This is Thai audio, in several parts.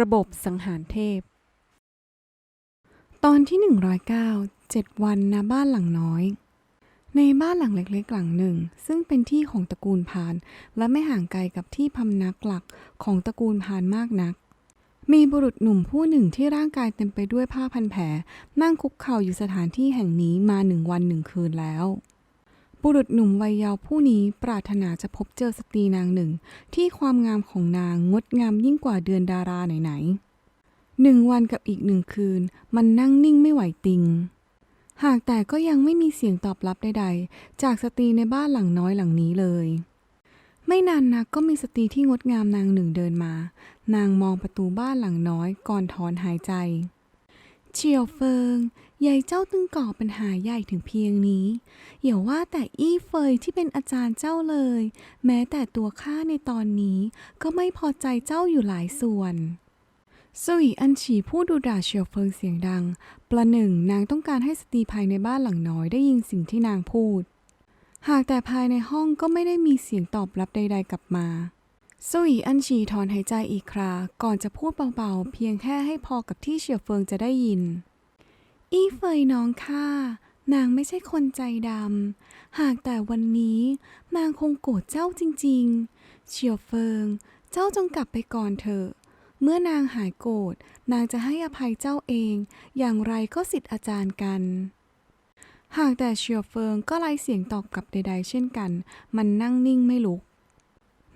ระบบสังหารเทพ ตอนที่ 109 7 วันณบ้านหลังน้อย ในบ้านหลังเล็กๆหลังหนึ่ง ซึ่งเป็นที่ของตระกูลพาน และไม่ห่างไกลกับที่พำนักหลักของตระกูลพานมากนัก มีบุรุษหนุ่มผู้หนึ่งที่ร่างกายเต็มไปด้วยผ้าพันแผล นั่งคุกเข่าอยู่สถานที่แห่งนี้มาหนึ่งวันหนึ่งคืนแล้ว บุรุษหนุ่มวัยเยาว์ผู้นี้ปรารถนาจะพบเจอสตรีนางหนึ่ง ที่ความงามของนางงดงามยิ่งกว่าเดือนดาราไหนๆหนึ่งวันกับอีกหนึ่งคืน มันนั่งนิ่งไม่ไหวติง หากแต่ก็ยังไม่มีเสียงตอบรับใดๆ จากสตรีในบ้านหลังน้อยหลังนี้เลย ไม่นานนักก็มีสตรีที่งดงามนางหนึ่งเดินมา นางมองประตูบ้านหลังน้อยก่อนถอนหายใจ เฉียวเฟิงยายเจ้าตึงก่อปัญหาใหญ่ถึงเพียงนี้อย่าว่าแต่อี้เฟยที่เป็นอาจารย์เจ้าเลย แม้แต่ตัวข้าในตอนนี้ก็ไม่พอใจเจ้าอยู่หลายส่วนสวีอันฉีพูดดูด่าเฉียวเฟิงเสียงดัง ประหนึ่งนางต้องการให้สตรีภายในบ้านหลังน้อยได้ยินสิ่งที่นางพูด หากแต่ภายในห้องก็ไม่ได้มีเสียงตอบรับใด ๆ กลับมา สวีอันฉีถอนหายใจอีกครา ก่อนจะพูดเบาๆ เพียงแค่ให้พอกับที่เฉียวเฟิงจะได้ยิน อี้เฟยน้องข้านางไม่ใช่คนใจดำ หากแต่วันนี้นางคงโกรธเจ้าจริงๆ เฉียวเฟิง เจ้าจงกลับไปก่อนเถอะ เมื่อนางหายโกรธ นางจะให้อภัยเจ้าเอง อย่างไรก็สิทธิ์อาจารย์กัน หากแต่เฉียวเฟิงก็ไร้เสียงตอบกลับใดๆ เช่นกัน มันนั่งนิ่งไม่ลุก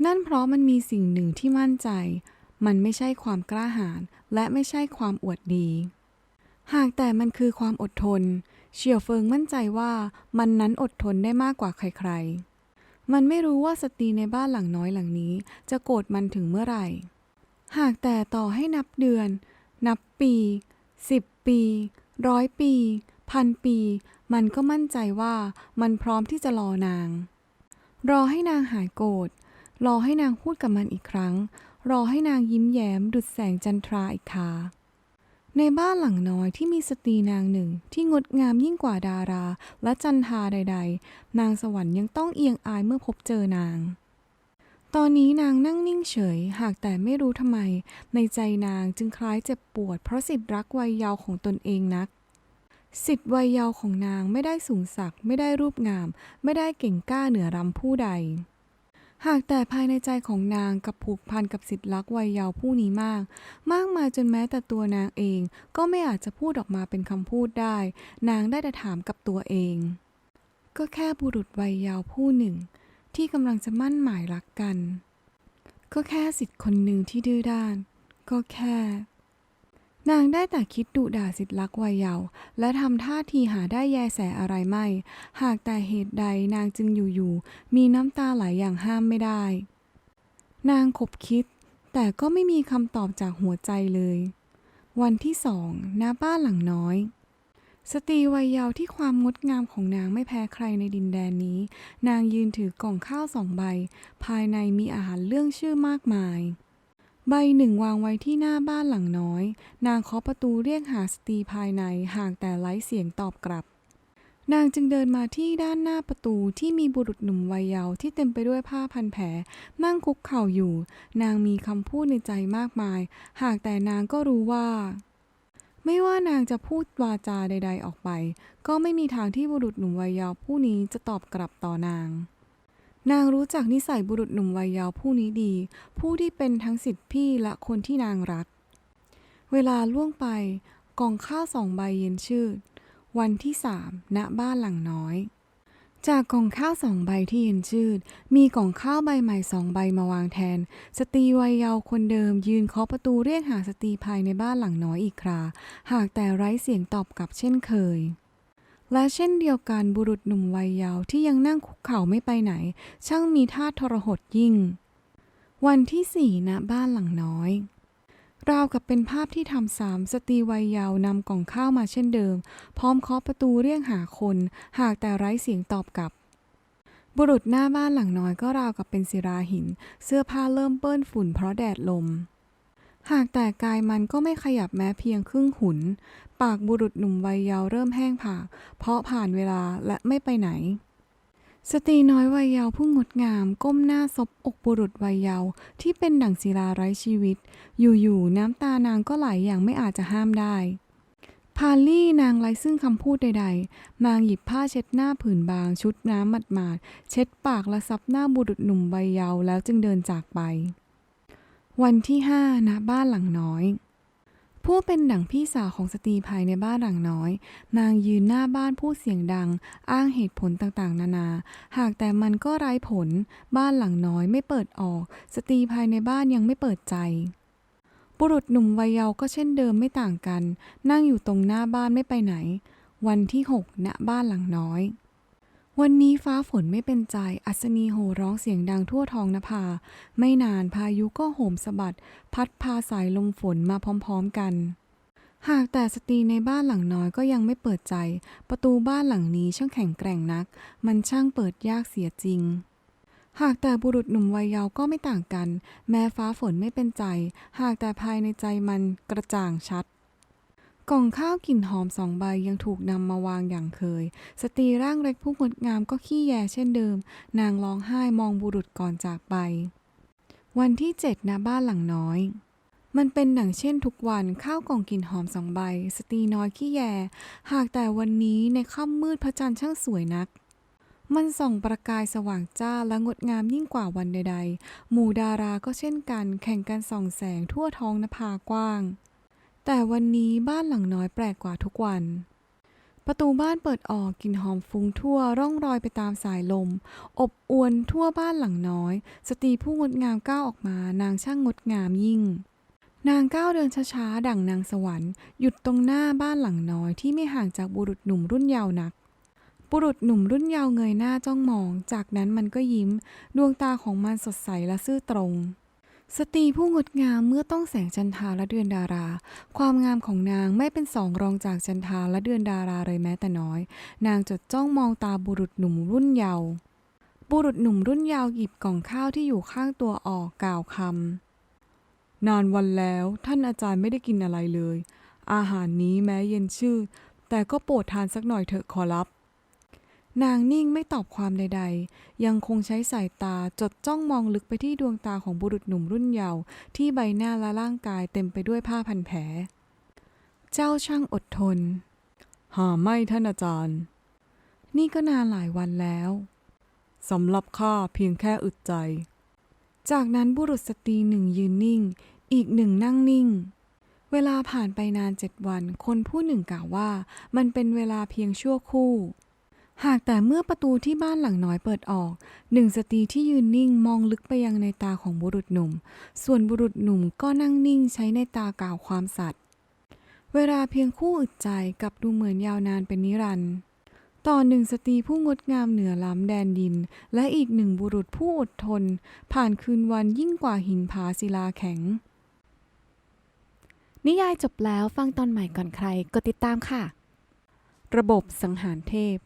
นั่นเพราะมันมีสิ่งหนึ่งที่มั่นใจ มันไม่ใช่ความกล้าหาญและไม่ใช่ความอวดดี หากแต่มันคือความอดทน เฉียวเฟิงมั่นใจว่ามันนั้นอดทนได้มากกว่าใครๆ มันไม่รู้ว่าสตรีในบ้านหลังน้อยหลังนี้ จะโกรธมันถึงเมื่อไหร่ หากแต่ต่อให้นับเดือน นับปีสิบปีร้อยปี พันปี มันก็มั่นใจว่ามันพร้อมที่จะรอนาง รอให้นางหายโกรธ รอให้นางพูดกับมันอีกครั้ง รอให้นางยิ้มแย้ม ดุดแสงจันทราอีกคาในบ้านหลังน้อยที่มีสตรีนางหนึ่งที่งดงามยิ่งกว่าดารา และจันทาใด ๆ นางสวรรค์ยังต้องเอียงอายเมื่อพบเจอนาง ตอนนี้นางนั่งนิ่งเฉย หากแต่ไม่รู้ทำไม ในใจนางจึงคล้ายเจ็บปวด เพราะสิทธิรักวัยเยาว์ของตนเองนัก สิทธิวัยเยาว์ของนางไม่ได้สูงสัก ไม่ได้รูปงาม ไม่ได้เก่งกล้าเหนือรำผู้ใด หากแต่ภายในใจของนางกับผูกพันกับสิทธิรักวัยเยาว์ผู้นี้มาก มากมายจนแม้แต่ตัวนางเอง ก็ไม่อาจจะพูดออกมาเป็นคำพูดได้ นางได้แต่ถามกับตัวเอง ก็แค่บุรุษวัยเยาว์ผู้หนึ่ง ที่กำลังจะมั่นหมายรักกัน ก็แค่สิทธิ์คนหนึ่งที่ดื้อด้าน ก็แค่ นางได้แต่คิดดุด่าสิทธิรักวัยเยาว์และทำท่าทีหาได้แยแสอะไรไม่ หากแต่เหตุใดนางจึงอยู่ๆมีน้ำตาไหลอย่างห้ามไม่ได้ นางขบคิด แต่ก็ไม่มีคำตอบจากหัวใจเลย วันที่สองณบ้านหลังน้อย สตรีวัยเยาว์ที่ความงดงามของนางไม่แพ้ใครในดินแดนนี้ นางยืนถือกล่องข้าวสองใบ ภายในมีอาหารเรื่องชื่อมากมาย ใบหนึ่งวางไว้ที่หน้าบ้านหลังน้อย นางเคาะประตูเรียกหาสตรีภายในหากแต่ไร้เสียงตอบกลับ นางจึงเดินมาที่ด้านหน้าประตูที่มีบุรุษหนุ่มวัยเยาว์ที่เต็มไปด้วยผ้าพันแผล นั่งคุกเข่าอยู่ นางมีคำพูดในใจมากมาย หากแต่นางก็รู้ว่า ไม่ว่านางจะพูดวาจาใด ๆ ออกไป ก็ไม่มีทางที่บุรุษหนุ่มวัยเยาว์ผู้นี้จะตอบกลับต่อนาง นางรู้จักนิสัยบุรุษหนุ่มวัยเยาว์ผู้นี้ดี ผู้ที่เป็นทั้งสิทธิพี่และคนที่นางรัก เวลาล่วงไปกองข้าวสองใบเย็นชืดวันที่สามณบ้านหลังน้อย จากกล่องข้าวสองใบที่เย็นชืดมีกล่องข้าวใบใหม่สองใบมาวางแทน สตรีวัยเยาว์คนเดิม ยืนเคาะประตูเรียกหาสตรีภายในบ้านหลังน้อยอีกครา หากแต่ไร้เสียงตอบกลับเช่นเคย และเช่นเดียวกันบุรุษหนุ่มวัยเยาว์ที่ยังนั่งคุกเข่าไม่ไปไหน ช่างมีท่าทรหดยิ่ง วันที่สี่ณบ้านหลังน้อย ราวกับเป็นภาพที่ทำซ้ำสตรีวัยเยาว์นำกล่องข้าวมาเช่นเดิม พร้อมเคาะประตูเรียกหาคน หากแต่ไร้เสียงตอบกลับ บุรุษหน้าบ้านหลังน้อยก็ราวกับเป็นศิราหิน เสื้อผ้าเริ่มเปื้อนฝุ่นเพราะแดดลม หากแต่กายมันก็ไม่ขยับแม้เพียงครึ่งหุน ปากบุรุษหนุ่มวัยเยาว์เริ่มแห้งผาก เพราะผ่านเวลาและไม่ไปไหน สตรีน้อยวัยเยาว์ผู้งดงาม ก้มหน้าซบอกบุรุษวัยเยาว์ที่เป็นดั่งศิลาไร้ชีวิต อยู่ๆน้ำตานางก็ไหลอย่างไม่อาจจะห้ามได้พาลี่นางไร้ซึ่งคำพูดใดๆ นางหยิบผ้าเช็ดหน้าผืนบาง ชุดน้ำหมาดๆ เช็ดปากและซับหน้าบุรุษหนุ่มวัยเยาว์แล้วจึงเดินจากไป วันที่ห้าณบ้านหลังน้อย ผู้เป็นดั่งพี่สาวของสตรีภายในบ้านหลังน้อย นางยืนหน้าบ้านพูดเสียงดัง อ้างเหตุผลต่างๆ นานา หากแต่มันก็ไร้ผล บ้านหลังน้อยไม่เปิดออก สตรีภายในบ้านยังไม่เปิดใจบุรุษหนุ่มวัยเยาว์ก็เช่นเดิมไม่ต่างกัน นั่งอยู่ตรงหน้าบ้านไม่ไปไหน วันที่หกณบ้านหลังน้อย วันนี้ฟ้าฝนไม่เป็นใจ อัศนีโห่ร้องเสียงดังทั่วท้องนภา ไม่นานพายุก็โหมสะบัด พัดพาสายลมฝนมาพร้อมๆกัน หากแต่สตรีในบ้านหลังน้อยก็ยังไม่เปิดใจ ประตูบ้านหลังนี้ช่างแข็งแกร่งนัก มันช่างเปิดยากเสียจริง หากแต่บุรุษหนุ่มวัยเยาว์ก็ไม่ต่างกัน แม้ฟ้าฝนไม่เป็นใจ หากแต่ภายในใจมันกระจ่างชัด กล่องข้าวกลิ่นหอมสองใบยังถูกนำมาวางอย่างเคย สตรีร่างเล็กผู้งดงามก็ขี้แยเช่นเดิม นางร้องไห้มองบุรุษก่อนจากไป วันที่เจ็ดณบ้านหลังน้อย มันเป็นหนังเช่นทุกวันข้าวกล่องกลิ่นหอมสองใบ สตรีน้อยขี้แย หากแต่วันนี้ในค่ำมืดพระจันทร์ช่างสวยนักมันส่องประกายสว่างจ้าและงดงามยิ่งกว่าวันใดๆ หมู่ดาราก็เช่นกัน แข่งกันส่องแสงทั่วท้องนภากว้าง แต่วันนี้บ้านหลังน้อยแปลกกว่าทุกวัน ประตูบ้านเปิดออกกลิ่นหอมฟุ้งทั่วร่องรอยไปตามสายลม อบอวนทั่วบ้านหลังน้อย สตรีผู้งดงามก้าวออกมานางช่างงดงามยิ่ง นางก้าวเดินช้าๆดั่งนางสวรรค์หยุดตรงหน้าบ้านหลังน้อยที่ไม่ห่างจากบุรุษหนุ่มรุ่นเยาว์นักบุรุษหนุ่มรุ่นเยาว์เงยหน้าจ้องมอง จากนั้นมันก็ยิ้ม ดวงตาของมันสดใสและซื่อตรง สตรีผู้งดงามเมื่อต้องแสงจันทาและเดือนดารา ความงามของนางไม่เป็นสองรองจากจันทาและเดือนดาราเลยแม้แต่น้อย นางจดจ้องมองตาบุรุษหนุ่มรุ่นเยาว์บุรุษหนุ่มรุ่นเยาว์หยิบกล่องข้าวที่อยู่ข้างตัวออกกล่าวคำนานวันแล้วท่านอาจารย์ไม่ได้กินอะไรเลย อาหารนี้แม้เย็นชื่อแต่ก็โปรดทานสักหน่อยเถอะขอรับ นางนิ่งไม่ตอบความใดๆ ยังคงใช้สายตาจดจ้องมองลึกไปที่ดวงตาของบุรุษหนุ่มรุ่นเยาว์ที่ใบหน้าและร่างกายเต็มไปด้วยผ้าพันแผล เจ้าช่างอดทน หาไม่ท่านอาจารย์ นี่ก็นานหลายวันแล้วสำหรับข้าเพียงแค่อึดใจ จากนั้นบุรุษสตรีหนึ่งยืนนิ่ง อีกหนึ่งนั่งนิ่งเวลาผ่านไปนานเจ็ดวัน คนผู้หนึ่งกล่าวว่า มันเป็นเวลาเพียงชั่วครู่ หากแต่เมื่อประตูที่บ้านหลังน้อยเปิดออก หนึ่งสตรีที่ยืนนิ่งมองลึกไปยังในตาของบุรุษหนุ่ม ส่วนบุรุษหนุ่มก็นั่งนิ่งใช้ในตากล่าวความสัตย์เวลาเพียงคู่อึดใจกลับดูเหมือนยาวนานเป็นนิรันดร์ต่อหนึ่งสตรีผู้งดงามเหนือล้ำแดนดิน และอีกหนึ่งบุรุษผู้อดทน ผ่านคืนวันยิ่งกว่าหินผาศิลาแข็ง นิยายจบแล้วฟังตอนใหม่ก่อนใครกดติดตามค่ะ ระบบสังหารเทพ